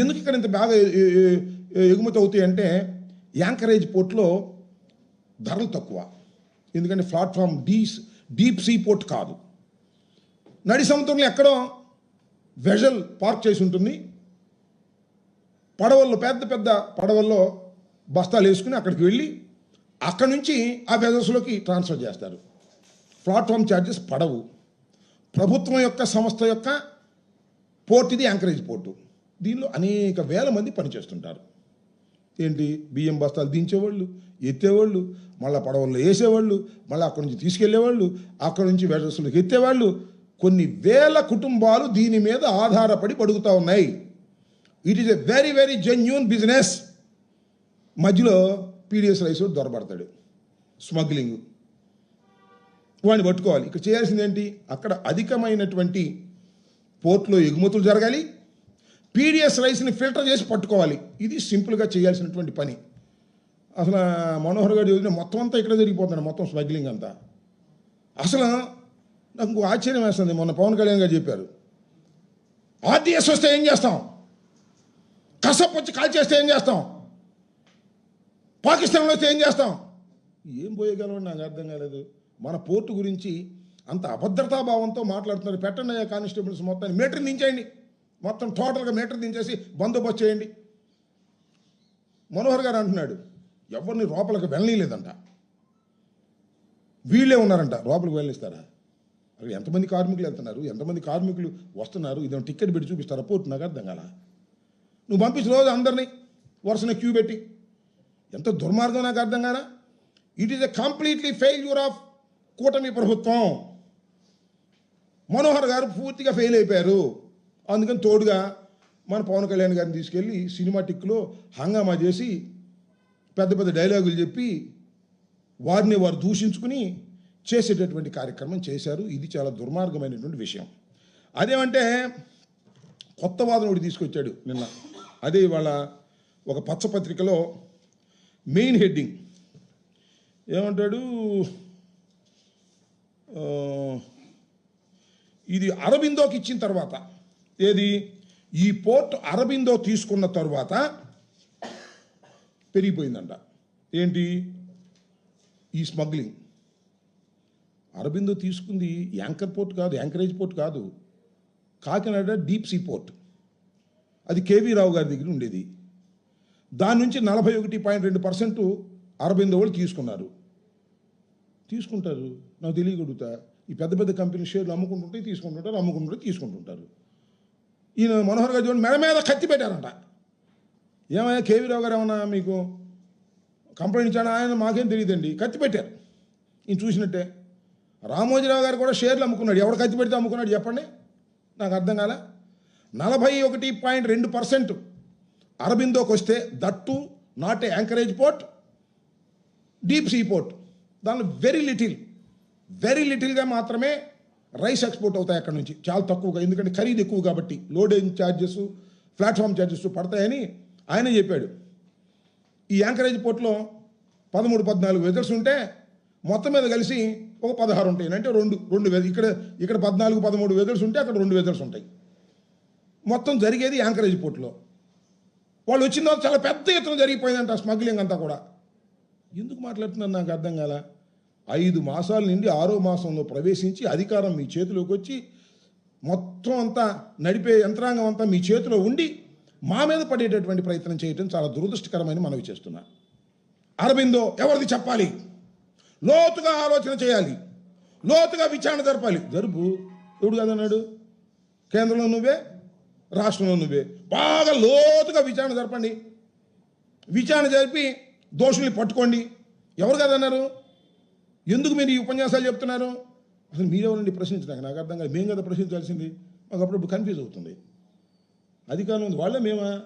ఎందుకు ఇక్కడ ఇంత బాగా ఎగుమతి అవుతాయి అంటే యాంకరేజ్ పోర్ట్లో ధరలు తక్కువ. ఎందుకంటే ప్లాట్ఫామ్ డీస్ డీప్ సీ పోర్ట్ కాదు. నడి సముద్రంలో ఎక్కడో వెజల్ పార్క్ చేసి ఉంటుంది పడవల్లో పెద్ద పెద్ద పడవల్లో బస్తాలు వేసుకుని అక్కడికి వెళ్ళి అక్కడి నుంచి ఆ వెజల్స్లోకి ట్రాన్స్ఫర్ చేస్తారు. ప్లాట్ఫామ్ ఛార్జెస్ పడవు. ప్రభుత్వం యొక్క సంస్థ యొక్క పోర్ట్ ఇది యాంకరేజ్ పోర్టు. దీనిలో అనేక వేల మంది పనిచేస్తుంటారు. ఏంటి? బియ్యం బస్తాలు దించేవాళ్ళు ఎత్తేవాళ్ళు మళ్ళీ పడవల్లో వేసేవాళ్ళు మళ్ళీ అక్కడి నుంచి తీసుకెళ్ళేవాళ్ళు అక్కడి నుంచి వెజస్లోకి ఎత్తేవాళ్ళు. కొన్ని వేల కుటుంబాలు దీని మీద ఆధారపడి పడుగుతూ ఉన్నాయి. It is a very very genuine business మధ్యలో పీడిఎస్ రైస్ దొరబడతాడు. స్మగ్లింగ్ వాడిని పట్టుకోవాలి. ఇక్కడ చేయాల్సింది ఏంటి? అక్కడ అధికమైనటువంటి పోర్ట్లో ఎగుమతులు జరగాలి. పీడిఎస్ రైస్ని ఫిల్టర్ చేసి పట్టుకోవాలి. ఇది సింపుల్గా చేయాల్సినటువంటి పని. అసలు మనోహర్ గారు చదివిన మొత్తం అంతా ఇక్కడ జరిగిపోతుంది మొత్తం స్మగ్లింగ్ అంతా. అసలు నాకు ఇంకో ఆశ్చర్యం వేస్తుంది మొన్న పవన్ కళ్యాణ్ గారు చెప్పారు. ఆర్టీఎస్ వస్తే ఏం చేస్తాం? కసప్ వచ్చి కాల్ చేస్తే ఏం చేస్తాం? పాకిస్తాన్లో వస్తే ఏం చేస్తాం? ఏం పోయగలమని నాకు అర్థం కాలేదు. మన పోర్టు గురించి అంత అభద్రతా భావంతో మాట్లాడుతున్నారు. పెట్టండి కానిస్టేబుల్స్ మొత్తాన్ని. మీటర్ దించేయండి మొత్తం టోటల్గా మీటర్ దించేసి బందోబస్తు చేయండి. మనోహర్ గారు అంటున్నాడు ఎవరిని లోపలికి వెళ్ళలేదంట వీళ్ళే ఉన్నారంట. లోపలికి వెళ్ళిస్తారా అక్కడ ఎంతమంది కార్మికులు వెళ్తున్నారు? ఎంతమంది కార్మికులు వస్తున్నారు? ఇదేమో టికెట్ పెట్టి చూపిస్తారా? పోర్టు నాకు అర్థం కాల? నువ్వు పంపించిన రోజు అందరినీ వరుసన క్యూ పెట్టి. ఎంత దుర్మార్గం నాకు అర్థం కాదా it is a completely failure of కూటమి ప్రభుత్వం. మనోహర్ గారు పూర్తిగా ఫెయిల్ అయిపోయారు. అందుకని తోడుగా మన పవన్ కళ్యాణ్ గారిని తీసుకెళ్ళి సినిమాటిక్లో హంగామా చేసి పెద్ద పెద్ద డైలాగులు చెప్పి వారిని వారు దూషించుకుని చేసేటటువంటి కార్యక్రమం చేశారు. ఇది చాలా దుర్మార్గమైనటువంటి విషయం. అదేమంటే కొత్త వాదన ఒకటి తీసుకొచ్చాడు నిన్న. అదే ఇవాళ ఒక పచ్చపత్రికలో మెయిన్ హెడ్డింగ్. ఏమంటాడు? ఇది అరబిందోకి ఇచ్చిన తర్వాత ఏది? ఈ పోర్ట్ అరబిందో తీసుకున్న తర్వాత పెరిగిపోయిందంట. ఏంటి? ఈ స్మగ్లింగ్. అరబిందో తీసుకుంది యాంకర్ పోర్ట్ కాదు యాంకరేజ్ పోర్ట్ కాదు. Kakinada deep sea port. అది కేవీ రావు గారి దగ్గర ఉండేది. దాని నుంచి నలభై ఒకటి పాయింట్ రెండు పర్సెంట్ అరబిందో వాళ్ళు తీసుకున్నారు. తీసుకుంటారు. నాకు తెలియగలుగుతా ఈ పెద్ద పెద్ద కంపెనీ షేర్లు అమ్ముకుంటుంటే తీసుకుంటుంటారు అమ్ముకుంటుంటే తీసుకుంటుంటారు. ఈయన మనోహర్ గారు చూడండి మెడ మీద కత్తి పెట్టారంట. ఏమైనా కేవీ రావు గారు ఏమన్నా మీకు కంప్లైంట్ ఇచ్చాడు? ఆయన మాకేం తెలియదండి. కత్తి పెట్టారు. ఈయన చూసినట్టే. రామోజీరావు గారు కూడా షేర్లు అమ్ముకున్నాడు. ఎవడు కత్తి పెడితే అమ్ముకున్నాడు చెప్పండి? నాకు అర్థం కాలే. నలభై ఒకటి పాయింట్ రెండు పర్సెంట్ అరబిందోకి వస్తే that not a anchorage port deep sea port. దానిలో వెరీ లిటిల్ వెరీ లిటిల్గా మాత్రమే రైస్ ఎక్స్పోర్ట్ అవుతాయి అక్కడ నుంచి. చాలా తక్కువగా ఎందుకంటే ఖరీదు ఎక్కువ కాబట్టి లోడింగ్ ఛార్జెస్ ప్లాట్ఫామ్ ఛార్జెస్ పడతాయని ఆయన చెప్పాడు. ఈ యాంకరేజ్ పోర్ట్లో పదమూడు పద్నాలుగు వెదర్స్ ఉంటే మొత్తం మీద కలిసి ఒక పదహారు ఉంటాయి. అంటే రెండు రెండు వెద ఇక్కడ ఇక్కడ పద్నాలుగు పదమూడు వెదర్స్ ఉంటే అక్కడ రెండు వెదర్స్ ఉంటాయి. మొత్తం జరిగేది యాంకరేజ్ పోర్ట్లో. వాళ్ళు వచ్చిన తర్వాత చాలా పెద్ద ఎత్తున జరిగిపోయిందంట స్మగ్లింగ్ అంతా కూడా. ఎందుకు మాట్లాడుతున్నారు నాకు అర్థం కాల? ఐదు మాసాల నుండి ఆరో మాసంలో ప్రవేశించి అధికారం మీ చేతిలోకి వచ్చి మొత్తం అంతా నడిపే యంత్రాంగం అంతా మీ చేతిలో ఉండి మా మీద పడేటటువంటి ప్రయత్నం చేయటం చాలా దురదృష్టకరమైన మనవి చేస్తున్నా. అరబిందో ఎవరిది చెప్పాలి? లోతుగా ఆలోచన చేయాలి. లోతుగా విచారణ జరపాలి. జరుపు. ఎవడు కదన్నాడు? కేంద్రంలో నువ్వే? రాష్ట్రంలో నువ్వే? బాగా లోతుగా విచారణ జరపండి. విచారణ జరిపి దోషుల్ని పట్టుకోండి. ఎవరు కదన్నారు? ఎందుకు మీరు ఈ ఉపన్యాసాలు చెప్తున్నారు? అసలు మీరెవరండి ప్రశ్నించడానికి నాకు అర్థం కాదు మేము కదా ప్రశ్నించాల్సింది. మాకు అప్పుడప్పుడు కన్ఫ్యూజ్ అవుతుంది. అధికారం ఉంది. వాళ్ళే మేమా?